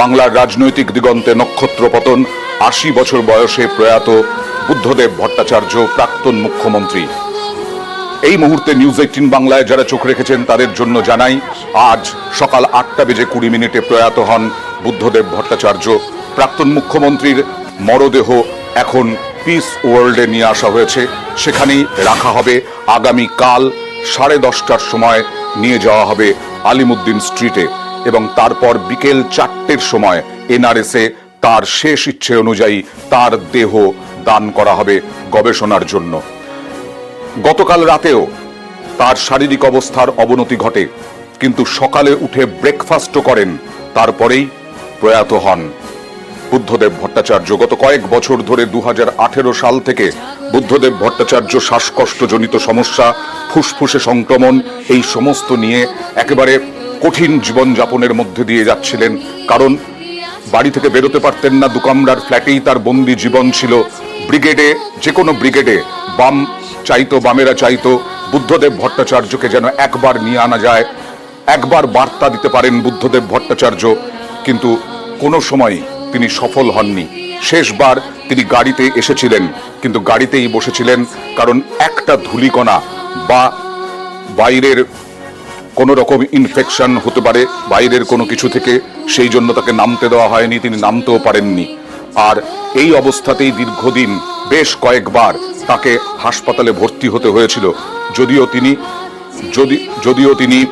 বাংলার রাজনৈতিক দিগন্তে নক্ষত্র পতন, আশি বছর বয়সে প্রয়াত বুদ্ধদেব ভট্টাচার্য, প্রাক্তন মুখ্যমন্ত্রী। এই মুহূর্তে নিউজ এইটিন বাংলায় যারা চোখ রেখেছেন, তাদের জন্য জানাই, আজ সকাল আটটা বেজে কুড়ি মিনিটে প্রয়াত হন বুদ্ধদেব ভট্টাচার্য। প্রাক্তন মুখ্যমন্ত্রীর মরদেহ এখন পিস ওয়ার্ল্ডে নিয়ে আসা হয়েছে। সেখানেই রাখা হবে আগামী কাল সাড়ে দশটার সময় নিয়ে যাওয়া হবে আলিমুদ্দিন স্ট্রিটে। এবং তারপর বিকেল চারটের সময় এনআরএসে তার শেষ ইচ্ছে অনুযায়ী তার দেহ দান করা হবে গবেষণার জন্য। গতকাল রাতেও তার শারীরিক অবস্থার অবনতি ঘটে, কিন্তু সকালে উঠে ব্রেকফাস্টও করেন, তারপরেই প্রয়াত হন। বুদ্ধদেব ভট্টাচার্য গত কয়েক বছর ধরে দু হাজার আঠেরো সাল থেকে বুদ্ধদেব ভট্টাচার্য শ্বাসকষ্টজনিত সমস্যা, ফুসফুসে সংক্রমণ, এই সমস্ত নিয়ে একেবারে কঠিন জীবনযাপনের মধ্যে দিয়ে যাচ্ছিলেন, কারণ বাড়ি থেকে বেরোতে পারতেন না দুকামরার ফ্ল্যাটেই তার বন্দি জীবন ছিল। ব্রিগেডে যে কোনো ব্রিগেডে, বাম চাইতো, বামেরা চাইতো, বুদ্ধদেব ভট্টাচার্যকে যেন একবার নিয়ে আনা যায়, একবার বার্তা দিতে পারেন বুদ্ধদেব ভট্টাচার্য, কিন্তু কোনো সময় তিনি সফল হননি। শেষবার তিনি গাড়িতে এসেছিলেন, কিন্তু গাড়িতেই বসেছিলেন, কারণ একটা ধুলিকণা বা বাইরের কোনো রকম ইনফেকশন হতে পারে, বাইরের কোনো কিছু থেকে, সেই জন্য তাকে নামতে দেওয়া হয়নি, তিনি নামতেও পারেননি। আর এই অবস্থাতেই দীর্ঘদিন, বেশ কয়েকবার তাকে হাসপাতালে ভর্তি হতে হয়েছিল। যদিও তিনি, যদি, যদিও তিনি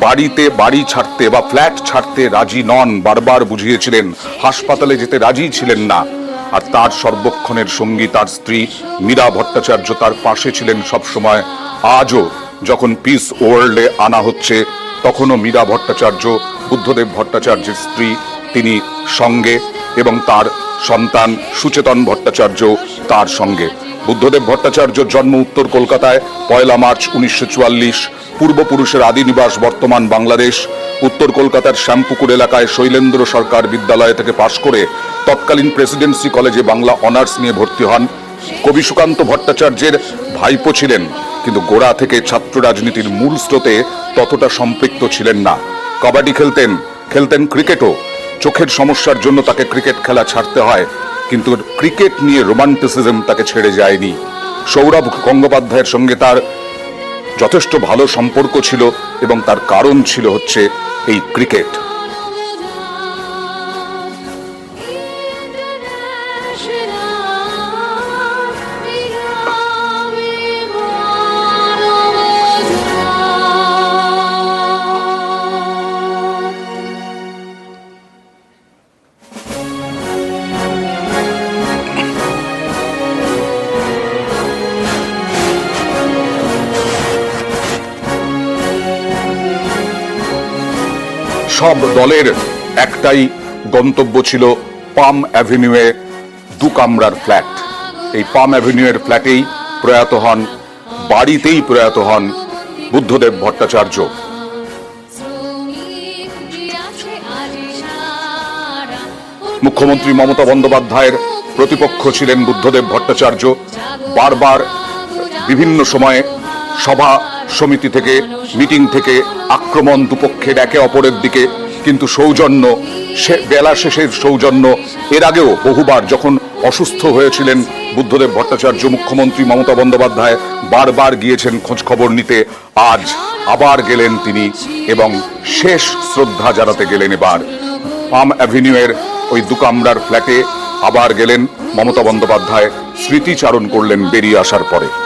বাড়িতে বাড়ি ছাড়তে বা ফ্ল্যাট ছাড়তে রাজি নন, বারবার বুঝিয়েছিলেন, হাসপাতালে যেতে রাজি ছিলেন না। আর তার সর্বক্ষণের সঙ্গী, তার স্ত্রী, মীরা ভট্টাচার্য তার পাশে ছিলেন সবসময়। আজও যখন পিস ওয়ার্ল্ডে আনা হচ্ছে, তখনও মীরা ভট্টাচার্য, বুদ্ধদেব ভট্টাচার্যের স্ত্রী, তিনি সঙ্গে এবং তার সন্তান সুচেতন ভট্টাচার্য তার সঙ্গে। বুদ্ধদেব ভট্টাচার্যর জন্ম উত্তর কলকাতায়, পয়লা মার্চ উনিশশো চুয়াল্লিশ। পূর্বপুরুষের আদি নিবাস বর্তমান বাংলাদেশ। উত্তর কলকাতার শ্যামপুকুর এলাকায় শৈলেন্দ্র সরকার বিদ্যালয় থেকে পাশ করে তৎকালীন প্রেসিডেন্সি কলেজে বাংলা অনার্স নিয়ে ভর্তি হন। কবি সুকান্ত ভট্টাচার্যের ভাইপো ছিলেন। কিন্তু গোড়া থেকে ছাত্র রাজনীতির মূল স্রোতে ততটা সম্পৃক্ত ছিলেন না। কবাডি খেলতেন খেলতেন ক্রিকেটও। চোখের সমস্যার জন্য তাকে ক্রিকেট খেলা ছাড়তে হয়, কিন্তু ক্রিকেট নিয়ে রোমান্টিসিজম তাকে ছেড়ে যায়নি। সৌরভ গঙ্গোপাধ্যায়ের সঙ্গে তার যথেষ্ট ভালো সম্পর্ক ছিল এবং তার কারণ ছিল হচ্ছে এই ক্রিকেট। সব দলের একটাই গন্তব্য ছিল পাম অ্যাভিনিউয়ে দু কামরার ফ্ল্যাট। এই পাম অ্যাভিনিউয়ের ফ্ল্যাটেই প্রয়াত হন, বাড়িতেই প্রয়াত হন বুদ্ধদেব ভট্টাচার্য। মুখ্যমন্ত্রী মমতা বন্দ্যোপাধ্যায়ের প্রতিপক্ষ ছিলেন বুদ্ধদেব ভট্টাচার্য। বারবার বিভিন্ন সময়ে সভা সমিতি থেকে, মিটিং থেকে আক্রমণ দুপক্ষের একে অপরের দিকে। কিন্তু সৌজন্য, সে, বেলা শেষের সৌজন্য, এর আগেও বহুবার যখন অসুস্থ হয়েছিলেন বুদ্ধদেব ভট্টাচার্য, মুখ্যমন্ত্রী মমতা বন্দ্যোপাধ্যায়, বারবার গিয়েছেন খোঁজ খবর নিতে, আজ আবার গেলেন তিনি এবং শেষ শ্রদ্ধা জানাতে গেলেন এবার। পাম অ্যাভিনিউয়ের ওই দুকামরার ফ্ল্যাটে আবার গেলেন মমতা বন্দ্যোপাধ্যায়, স্মৃতিচারণ করলেন বেরিয়ে আসার পরে।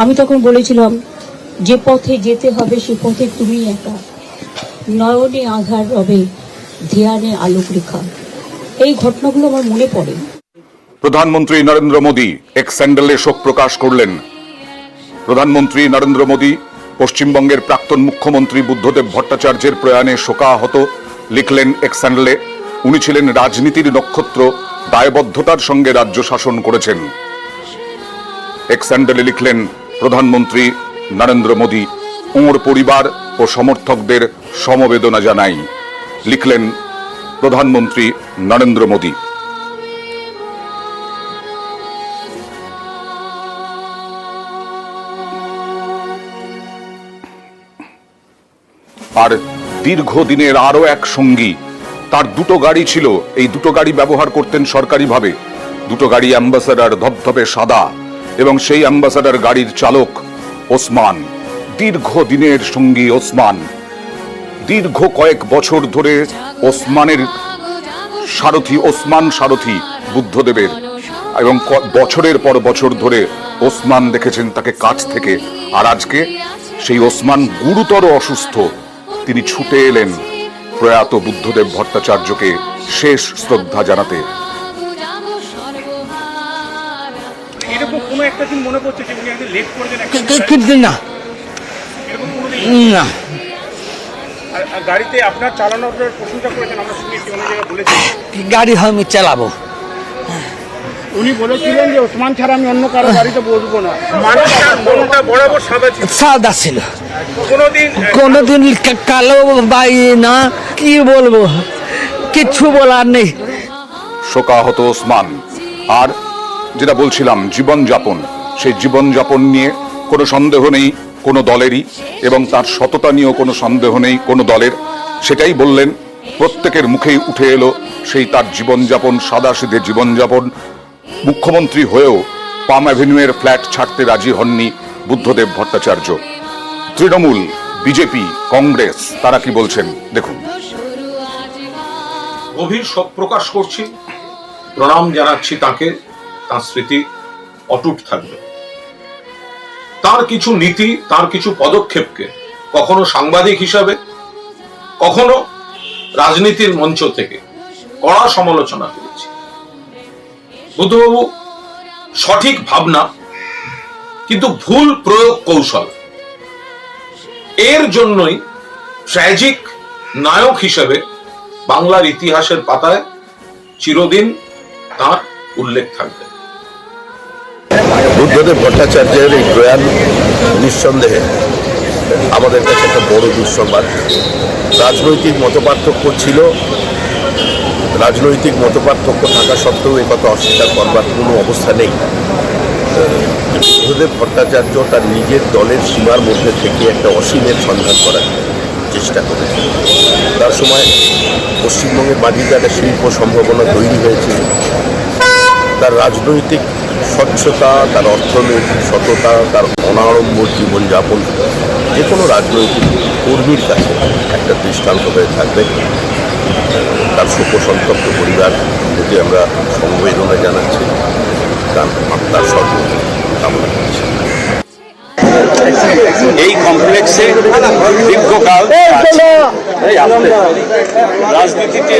আমি তখন বলেছিলাম, যে পথে যেতে হবে, সে পথে তুমি একা। নয়নে আধার রবে ধ্যানে আলোক রেখা এই ঘটনাগুলো আমার মনে পড়ে। প্রধানমন্ত্রী নরেন্দ্র মোদী এক স্যান্ডেলে শোক প্রকাশ করলেন। প্রধানমন্ত্রী নরেন্দ্র মোদী পশ্চিমবঙ্গের প্রাক্তন মুখ্যমন্ত্রী বুদ্ধদেব ভট্টাচার্যের প্রয়াণে শোকাহত লিখলেন এক্স্যান্ডলে উনি ছিলেন রাজনীতির নক্ষত্র, দায়বদ্ধতার সঙ্গে রাজ্য শাসন করেছেন। এক্স্যান্ডেলে লিখলেন প্রধানমন্ত্রী নরেন্দ্র মোদী ওঁর পরিবার ও সমর্থকদের সমবেদনা জানাই। লিখলেন প্রধানমন্ত্রী নরেন্দ্র মোদী। আর দীর্ঘদিনের আরও এক সঙ্গী, তার দুটো গাড়ি ছিল। এই দুটো গাড়ি ব্যবহার করতেন সরকারিভাবে। দুটো গাড়ি অ্যাম্বাসাডার ধবধবে সাদা। এবং সেই অ্যাম্বাসাডার গাড়ির চালক ওসমান দীর্ঘদিনের সঙ্গী ওসমান। দীর্ঘ কয়েক বছর ধরে ওসমানের সারথি, ওসমান সারথি বুদ্ধদেবের এবং বছরের পর বছর ধরে ওসমান দেখেছেন তাকে কাছ থেকে। আর আজকে সেই ওসমান গুরুতর অসুস্থ, তিনি ছুটে এলেন প্রয়াত বুদ্ধদেব ভট্টাচার্যকে শেষ শ্রদ্ধা জানাতে। কোনো একটা দিন মনে পড়ছে যে উনি একদিন লেট করেছেন একটা কি- কি- কিন্তু না। এরকম কোনো দিন না। আর আর গাড়িতে আপনার চালানোর প্রশংসা করেছেন আমরা শুনেছি অনেক জায়গায় বলেছি। গাড়ি হয় আমি চালাবো। উনি বলেছিলেন যে ওসমান ছাড়া আমি অন্য কারও গাড়িতে বসবো না। মানুষটার মনটা বরাবর সাদা ছিল? সাদা ছিল। কোনোদিন কোনোদিন কালো বাই না কি বলব? কিচ্ছু বলার নেই। শোকাহত ওসমান। আর যেটা বলছিলাম জীবনযাপন সেই জীবনযাপন নিয়ে কোনো সন্দেহ নেই কোনো দলেরই এবং তার সততা নিয়েও কোনো সন্দেহ নেই কোনো দলের। সেটাই বললেন, প্রত্যেকের মুখেই উঠে এলো সেই তার জীবনযাপন সাদা সিধে জীবনযাপন মুখ্যমন্ত্রী হয়েও পাম অ্যাভিনিউয়ের ফ্ল্যাট ছাড়তে রাজি হননি বুদ্ধদেব ভট্টাচার্য। তৃণমূল, বিজেপি, কংগ্রেস, তারা কি বলছেন? দেখুন। গভীর শোক প্রকাশ করছি। প্রণাম জানাচ্ছি তাকে। স্মৃতি অটুট থাকবে। তার কিছু নীতি, তার কিছু পদক্ষেপকে কখনো সাংবাদিক হিসাবে, কখনো রাজনীতির মঞ্চ থেকে কড়া সমালোচনা করেছি। বুদ্ধবাবু, সঠিক ভাবনা, কিন্তু ভুল প্রয়োগ কৌশল। এর জন্যই ট্র্যাজিক নায়ক হিসেবে বাংলার ইতিহাসের পাতায় চিরদিন তার উল্লেখ থাকবে। বুদ্ধদেব ভট্টাচার্যের এই প্রয়াণ নিঃসন্দেহে আমাদের কাছে একটা বড় দুঃসংবাদ। রাজনৈতিক মতপার্থক্য ছিল। রাজনৈতিক মতপার্থক্য থাকা সত্ত্বেও এ কথা অস্বীকার করবার কোনো অবস্থা নেই। বুদ্ধদেব ভট্টাচার্য তার নিজের দলের সীমার মধ্যে থেকে একটা অসীমের সন্ধান করার চেষ্টা করেছে। তার সময় পশ্চিমবঙ্গের মাটিতে একটা শিল্প সম্ভাবনা তৈরি হয়েছে। তার রাজনৈতিক স্বচ্ছতা, তার অর্থনৈতিক সততা, তার অনাড়ম্বর জীবনযাপন, যে কোনো রাজনৈতিক কর্মীর কাছে একটা দৃষ্টান্ত হয়ে থাকবে। তার শোকসন্তপ্ত পরিবার যদি আমরা সমবেদনা জানাচ্ছি, তার আত্মার সর্ব কামনা করছি। এই কমপ্লেক্সে দীর্ঘকাল রাজনীতিতে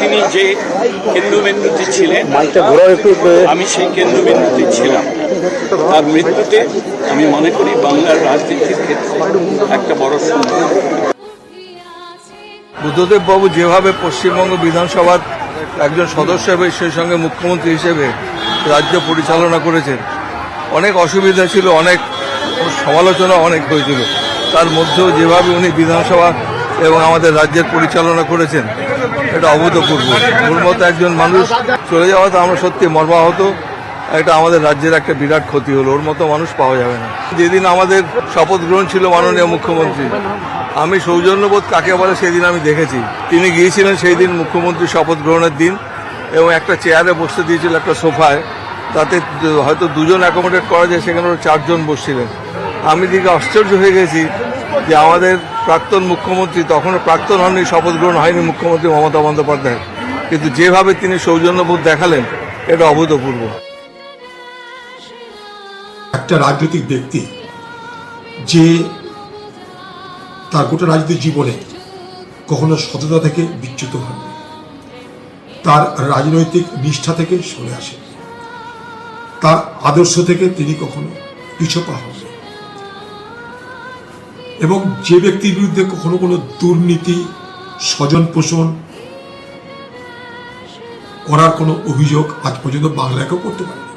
তিনি যে কেন্দ্রবিন্দুতে ছিলেন আমি সেই কেন্দ্রবিন্দুতে ছিলাম। তার মৃত্যুতে আমি মনে করি বাংলার রাজনীতির ক্ষেত্রে একটা বড় সুন্দর। বুদ্ধদেব বাবু যেভাবে পশ্চিমবঙ্গ বিধানসভার একজন সদস্য হিসেবে সেই সঙ্গে মুখ্যমন্ত্রী হিসেবে রাজ্য পরিচালনা করেছেন অনেক অসুবিধা ছিল অনেক সমালোচনা অনেক হয়েছিল। তার মধ্যেও যেভাবে উনি বিধানসভা এবং আমাদের রাজ্যের পরিচালনা করেছেন, এটা অভূতপূর্ব। ওর মতো একজন মানুষ চলে যাওয়াতে আমরা সত্যি মর্মাহত। এটা আমাদের রাজ্যের একটা বিরাট ক্ষতি হলো। ওর মতো মানুষ পাওয়া যাবে না। যেদিন আমাদের শপথ গ্রহণ ছিল মাননীয় মুখ্যমন্ত্রী, আমি সৌজন্যবোধ কাকে বলে সেদিন আমি দেখেছি। তিনি গিয়েছিলেন সেই দিন মুখ্যমন্ত্রী শপথ গ্রহণের দিন এবং একটা চেয়ারে বসতে দিয়েছিল একটা সোফায়। তাতে হয়তো দুজন অ্যাকোমোডেট করা যায়, সেখানে চারজন বসছিলেন। আমি দিকে আশ্চর্য হয়ে গেছি যে আমাদের প্রাক্তন মুখ্যমন্ত্রী তখনও প্রাক্তন হননি, শপথ গ্রহণ হয়নি মুখ্যমন্ত্রী মমতা বন্দ্যোপাধ্যায়। কিন্তু যেভাবে তিনি সৌজন্যবোধ দেখালেন, এটা অভূতপূর্ব। একটা রাজনৈতিক ব্যক্তি যে তার গোটা রাজনৈতিক জীবনে কখনো সততা থেকে বিচ্যুত হন তার রাজনৈতিক নিষ্ঠা থেকে সরে আসে তার আদর্শ থেকে তিনি কখনো পিছপা হন এবং যে ব্যক্তির বিরুদ্ধে কখনো কোনো দুর্নীতি স্বজন পোষণ করার কোনো অভিযোগ আজ পর্যন্ত বাংলাকেও করতে পারেনি।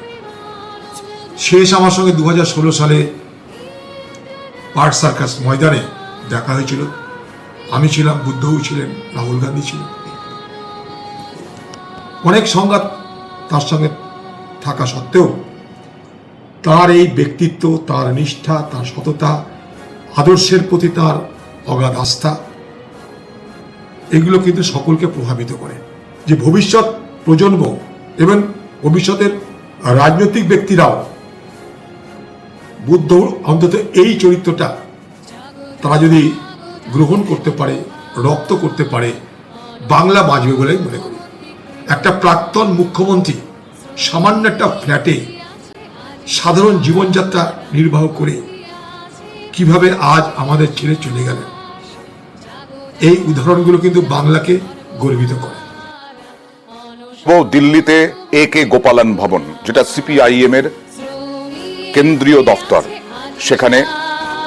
শেষ আমার সঙ্গে দু হাজার ষোলো সালে পার্ট সার্কাস ময়দানে দেখা হয়েছিল। আমি ছিলাম বুদ্ধও ছিলেন, রাহুল গান্ধী ছিলেন। অনেক সংঘাত তার সঙ্গে থাকা সত্ত্বেও তার এই ব্যক্তিত্ব, তার নিষ্ঠা, তার সততা, আদর্শের প্রতি তার অগাধ আস্থা, এগুলো কিন্তু সকলকে প্রভাবিত করে। যে ভবিষ্যৎ প্রজন্ম এবং ভবিষ্যতের রাজনৈতিক ব্যক্তিরাও বুদ্ধ অন্তত এই চরিত্রটা তারা যদি গ্রহণ করতে পারে, রপ্ত করতে পারে, বাংলা বাঁচবে বলে মনে করি। একটা প্রাক্তন মুখ্যমন্ত্রী সামান্য একটা ফ্ল্যাটে সাধারণ জীবনযাত্রা নির্বাহ করে কীভাবে আজ আমাদের ছেড়ে চলে গেলেন? এই উদাহরণগুলো কিন্তু বাংলাকে গর্বিত করে। দিল্লিতে এ কে গোপালন ভবন, যেটা সিপিআইএম এর কেন্দ্রীয় দফতর। সেখানে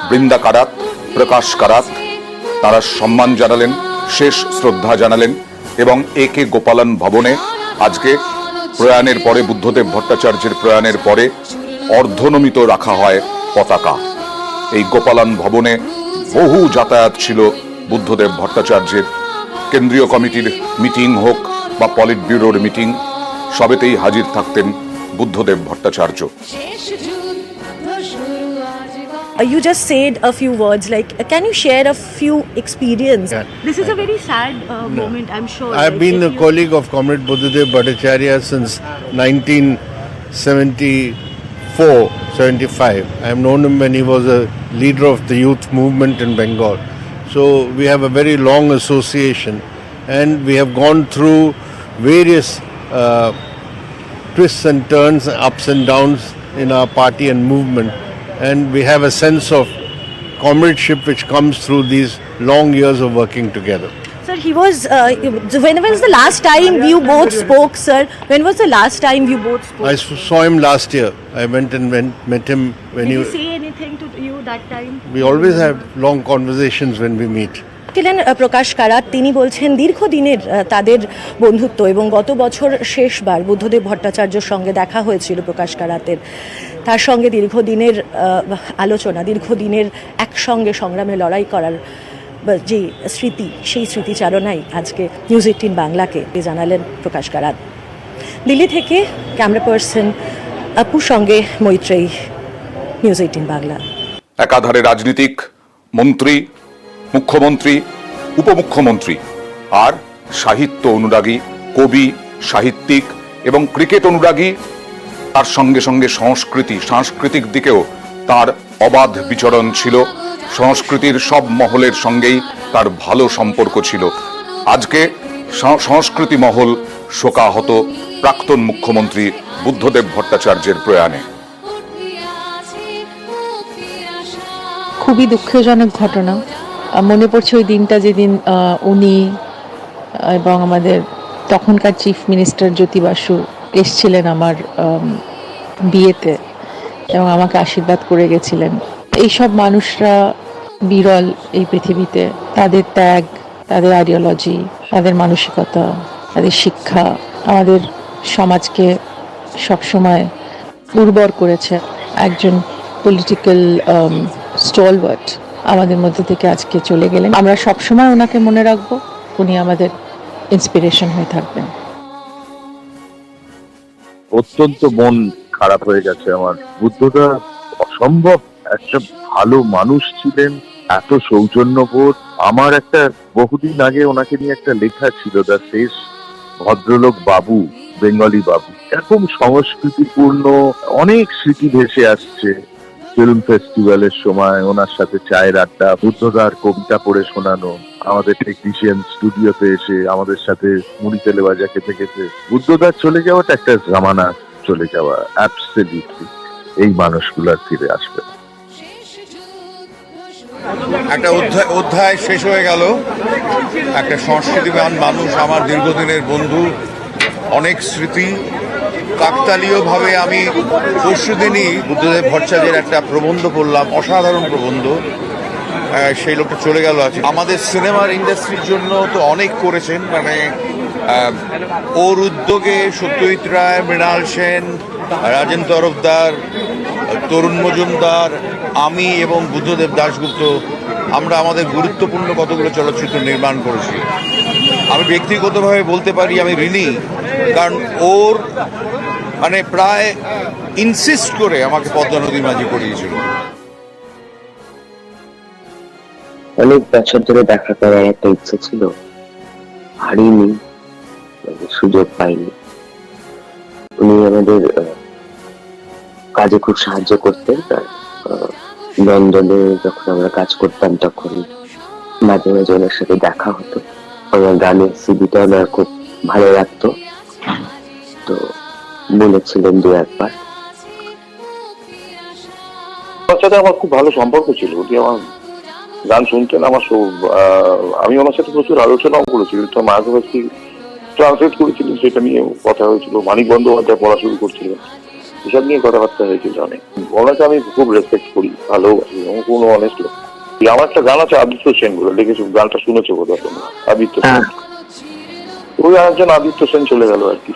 বৃন্দা কারাত, প্রকাশ কারাত, তারা সম্মান জানালেন, শেষ শ্রদ্ধা জানালেন এবং এ কে গোপালন ভবনে আজকে প্রয়াণের পরে বুদ্ধদেব ভট্টাচার্যের প্রয়াণের পরে অর্ধনমিত রাখা হয় পতাকা। এই গোপালন ভবনে বহু যাতায়াত ছিল বুদ্ধদেব ভট্টাচার্যের। কেন্দ্রীয় কমিটির মিটিং হোক বা পলিট ব্যুরোর মিটিং, সবেতেই হাজির থাকতেন Buddhadeb Bhattacharya. You just said a few words like uh, can you share a few experience this is a very sad uh, moment i'm sure I've like, been if a you- colleague of Comrade Buddhadev Bhattacharya since 1974 75. I've known him when he was a leader of the youth movement in Bengal. So we have a very long association and we have gone through various uh, twists and turns, ups and downs in our party and movement. And we have a sense of comradeship which comes through these long years of working together. sir he was uh, when was the last time you both spoke sir when was the last time you both spoke I saw him last year. I went and went, met him when did he. he say anything to you that time We always have long conversations when we meet. ছিলেন প্রকাশ কারাত তিনি বলছেন দীর্ঘদিনের তাদের বন্ধুত্ব এবং গত বছর শেষবার বুদ্ধদেব ভট্টাচার্যর সঙ্গে দেখা হয়েছিল প্রকাশ কারাতের তার সঙ্গে দীর্ঘদিনের আলোচনা, দীর্ঘদিনের একসঙ্গে সংগ্রামে লড়াই করার যে স্মৃতি, সেই স্মৃতিচারণাই আজকে নিউজ এইটিন বাংলাকে জানালেন প্রকাশ কারাত দিল্লি থেকে ক্যামেরা পার্সন আপুর সঙ্গে মৈত্রেয়ী নিউজ এইটিন বাংলা। একাধারে রাজনীতিক, মন্ত্রী, মুখ্যমন্ত্রী, উপমুখ্যমন্ত্রী, আর সাহিত্য অনুরাগী, কবি, সাহিত্যিক এবং ক্রিকেট অনুরাগী তার সঙ্গে সঙ্গে সংস্কৃতি সাংস্কৃতিক দিকেও তার অবাধ বিচরণ ছিল। সংস্কৃতির সব মহলের সঙ্গেই তার ভালো সম্পর্ক ছিল। আজকে সংস্কৃতি মহল শোকাহত প্রাক্তন মুখ্যমন্ত্রী বুদ্ধদেব ভট্টাচার্যের প্রয়াণে। খুবই দুঃখজনক ঘটনা। মনে পড়ছে ওই দিনটা যেদিন উনি এবং আমাদের তখনকার চিফ মিনিস্টার জ্যোতি বাসু এসছিলেন আমার আম, বিয়েতে এবং আমাকে আশীর্বাদ করে গেছিলেন। এইসব মানুষরা বিরল এই পৃথিবীতে। তাদের ত্যাগ, তাদের আইডিওলজি তাদের মানসিকতা, তাদের শিক্ষা আমাদের সমাজকে সবসময় উর্বর করেছে। একজন পলিটিক্যাল স্টলওয়ার্ট আমাদের মধ্যে থেকে আজকে চলে গেলেন। আমরা সবসময় ওনাকে মনে রাখব, উনি আমাদের ইন্সপিরেশন হয়ে থাকবেন। অত্যন্ত মন খারাপ হয়ে গেছে আমার। বুদ্ধদা, অসম্ভব। একটা ভালো মানুষ ছিলেন, এত সৌজন্যবোধ। আমার একটা বহুদিন আগে ওনাকে নিয়ে একটা লেখা ছিল, দ্য শেষ ভদ্রলোক বাবু, বেঙ্গলি বাবু। এরকম সংস্কৃতিপূর্ণ অনেক স্মৃতি ভেসে আসছে ফিল্ম ফেস্টিভ্যালের সময়, ওনার সাথে চায়ের আড্ডা, বুদ্ধদার কবিতা পড়ে শোনানো, আমাদের টেকনিশিয়ান স্টুডিওতে এসে, আমাদের সাথে মুড়ি তেলে ভাজা খেতে খেতে বুদ্ধদার চলে যাওয়াটা একটা জামানা চলে যাওয়া অ্যাবসলিউটলি এই মানুষগুলার ফিরে আসবে একটা অধ্যায় অধ্যায় শেষ হয়ে গেল। একটা সংস্কৃতিবান মানুষ, আমার দীর্ঘদিনের বন্ধু, অনেক স্মৃতি। কাকতালীয়ভাবে আমি পরশুদিনই বুদ্ধদেব ভট্টাচার্যের একটা প্রবন্ধ পড়লাম, অসাধারণ প্রবন্ধ। সেই লোকটা চলে গেল আছে আমাদের সিনেমার ইন্ডাস্ট্রির জন্য তো অনেক করেছেন মানে ওর উদ্যোগে সত্যজিৎ রায়, মৃণাল সেন, রাজেন তরফদার, তরুণ মজুমদার, আমি এবং বুদ্ধদেব দাশগুপ্ত, আমরা আমাদের গুরুত্বপূর্ণ কতগুলো চলচ্চিত্র নির্মাণ করেছি। আমি ব্যক্তিগতভাবে বলতে পারি, আমি ঋণী, কারণ ওর মানে প্রায় ইনসিস্ট করে আমাকে পদ্মা নদীর মাঝি করিয়েছিল। অনেক বছর ধরে দেখা করার একটা ইচ্ছে ছিল হারিনি সুযোগ পাইনি। উনি আমাদের কাজে খুব সাহায্য করতেন। লন্ডনে যখন আমরা কাজ করতাম তখন মাঝে মাঝে ওনার সাথে দেখা হতো। আমার গানের সিডিটা ওনার খুব ভালো লাগতো। তো বলেছিলেন দু একবার। ওর সাথে আমার খুব ভালো সম্পর্ক ছিল। উনি আমার গান শুনতেন, আমার আমি ওনার সাথে প্রচুর আলোচনাও করেছি। তো মাঝে মাঝে ট্রান্সলেট করেছিলেন সেটা নিয়ে কথা হয়েছিল। মানিক বন্দ্যোপাধ্যায় পড়া শুরু করছিলেন এসব নিয়ে কথাবার্তা হয়েছিল অনেক। ওনাকে আমি খুব রেসপেক্ট করি ভালোবাসি এবং কোনো অনেস্ট লোক। আমার একটা গান আছে আদিত্য সেন বলে দেখেছি? গানটা শুনেছো কোথাও তোমরা? আদিত্য সেন। ওই আরেকজন আদিত্য সেন চলে গেল আর কি।